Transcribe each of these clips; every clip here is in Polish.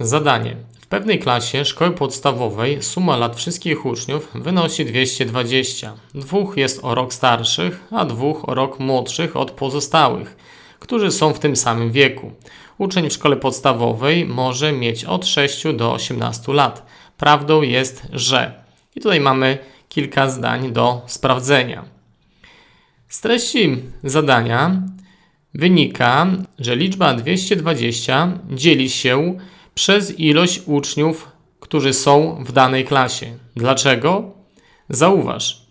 Zadanie. W pewnej klasie szkoły podstawowej suma lat wszystkich uczniów wynosi 220. Dwóch jest o rok starszych, a dwóch o rok młodszych od pozostałych, którzy są w tym samym wieku. Uczeń w szkole podstawowej może mieć od 6 do 18 lat. Prawdą jest, że. I tutaj mamy kilka zdań do sprawdzenia. Z treści zadania wynika, że liczba 220 dzieli się przez ilość uczniów, którzy są w danej klasie. Dlaczego? Zauważ.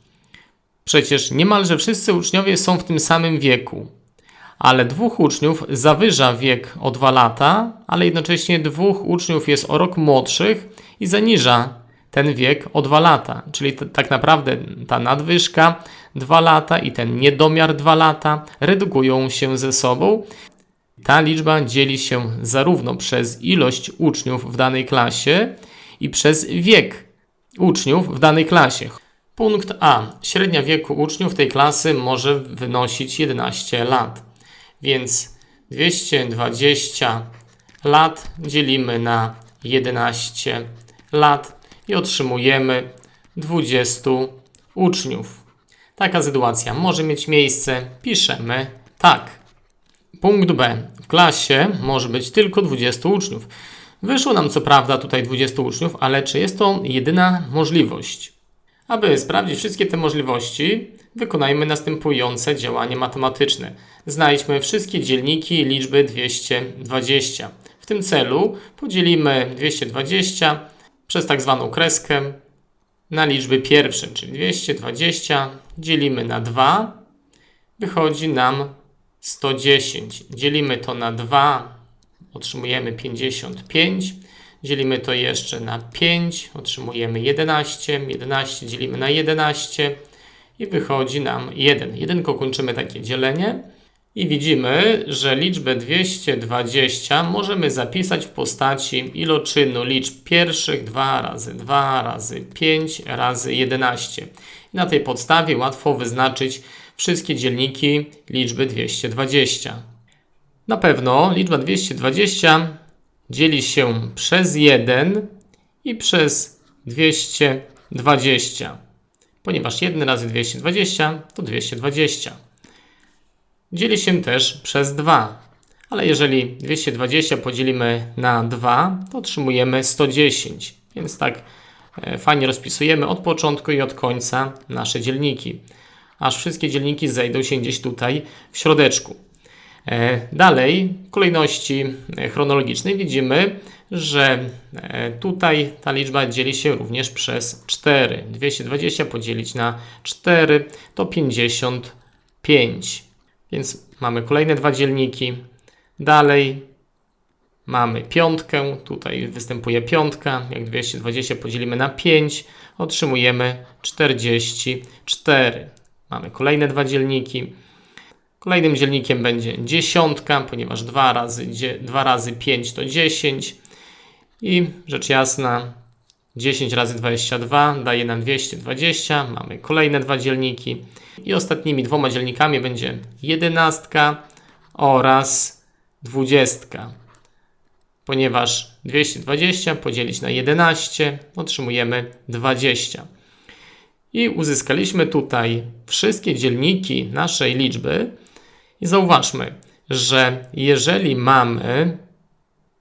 Przecież niemalże wszyscy uczniowie są w tym samym wieku, ale dwóch uczniów zawyża wiek o 2 lata, ale jednocześnie dwóch uczniów jest o rok młodszych i zaniża ten wiek o 2 lata. Czyli tak naprawdę ta nadwyżka 2 lata i ten niedomiar 2 lata redukują się ze sobą. Ta liczba dzieli się zarówno przez ilość uczniów w danej klasie i przez wiek uczniów w danej klasie. Punkt A. Średnia wieku uczniów tej klasy może wynosić 11 lat. Więc 220 lat dzielimy na 11 lat i otrzymujemy 20 uczniów. Taka sytuacja może mieć miejsce. Piszemy tak. Punkt B. W klasie może być tylko 20 uczniów. Wyszło nam co prawda tutaj 20 uczniów, ale czy jest to jedyna możliwość? Aby sprawdzić wszystkie te możliwości, wykonajmy następujące działanie matematyczne. Znajdźmy wszystkie dzielniki liczby 220. W tym celu podzielimy 220 przez tak zwaną kreskę na liczby pierwsze, czyli 220 dzielimy na 2, wychodzi nam 110. Dzielimy to na 2, otrzymujemy 55. Dzielimy to jeszcze na 5, otrzymujemy 11. 11 dzielimy na 11 i wychodzi nam 1. Jedynko kończymy takie dzielenie i widzimy, że liczbę 220 możemy zapisać w postaci iloczynu liczb pierwszych 2 razy 2 razy 5 razy 11. I na tej podstawie łatwo wyznaczyć wszystkie dzielniki liczby 220. Na pewno liczba 220 dzieli się przez 1 i przez 220, ponieważ 1 razy 220 to 220. Dzieli się też przez 2, ale jeżeli 220 podzielimy na 2, to otrzymujemy 110. Więc tak e, fajnie rozpisujemy od początku i od końca nasze dzielniki, aż wszystkie dzielniki zejdą się gdzieś tutaj w środeczku. E, Dalej, w kolejności e, chronologicznej widzimy, że e, tutaj ta liczba dzieli się również przez 4. 220 podzielić na 4 to 55. Więc mamy kolejne dwa dzielniki. Dalej mamy piątkę, tutaj występuje piątka. Jak 220 podzielimy na 5, otrzymujemy 44. Mamy kolejne dwa dzielniki. Kolejnym dzielnikiem będzie dziesiątka, ponieważ 2 razy, 2 razy 5 to 10. I rzecz jasna, 10 razy 22 daje nam 220. Mamy kolejne dwa dzielniki. I ostatnimi dwoma dzielnikami będzie 11 oraz 20. Ponieważ 220 podzielić na 11 otrzymujemy 20. I uzyskaliśmy tutaj wszystkie dzielniki naszej liczby. I zauważmy, że jeżeli mamy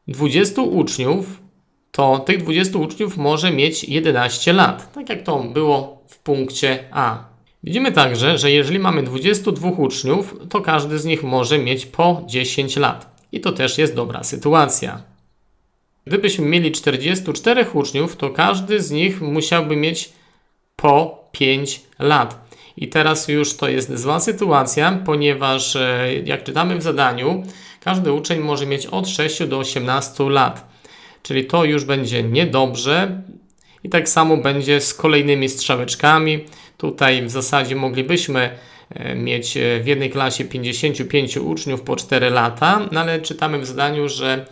20 uczniów, to tych 20 uczniów może mieć 11 lat, tak jak to było w punkcie A. Widzimy także, że jeżeli mamy 22 uczniów, to każdy z nich może mieć po 10 lat. I to też jest dobra sytuacja. Gdybyśmy mieli 44 uczniów, to każdy z nich musiałby mieć po 5 lat. I teraz już to jest zła sytuacja, ponieważ e, jak czytamy w zadaniu, każdy uczeń może mieć od 6 do 18 lat. Czyli to już będzie niedobrze. I tak samo będzie z kolejnymi strzałeczkami. Tutaj w zasadzie moglibyśmy e, mieć e, w jednej klasie 55 uczniów po 4 lata, no ale czytamy w zadaniu, że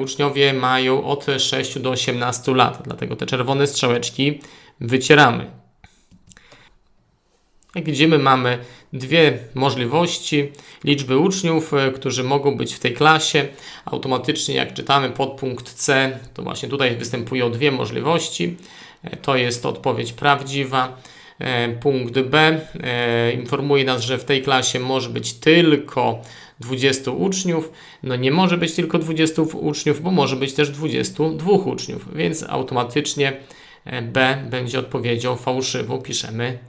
uczniowie mają od 6 do 18 lat. Dlatego te czerwone strzałeczki wycieramy. Jak widzimy, mamy dwie możliwości liczby uczniów, e, którzy mogą być w tej klasie. Automatycznie, jak czytamy podpunkt C, to właśnie tutaj występują dwie możliwości. E, To jest odpowiedź prawdziwa. E, Punkt B informuje nas, że w tej klasie może być tylko 20 uczniów. No nie może być tylko 20 uczniów, bo może być też 22 uczniów, więc automatycznie B będzie odpowiedzią fałszywą. Piszemy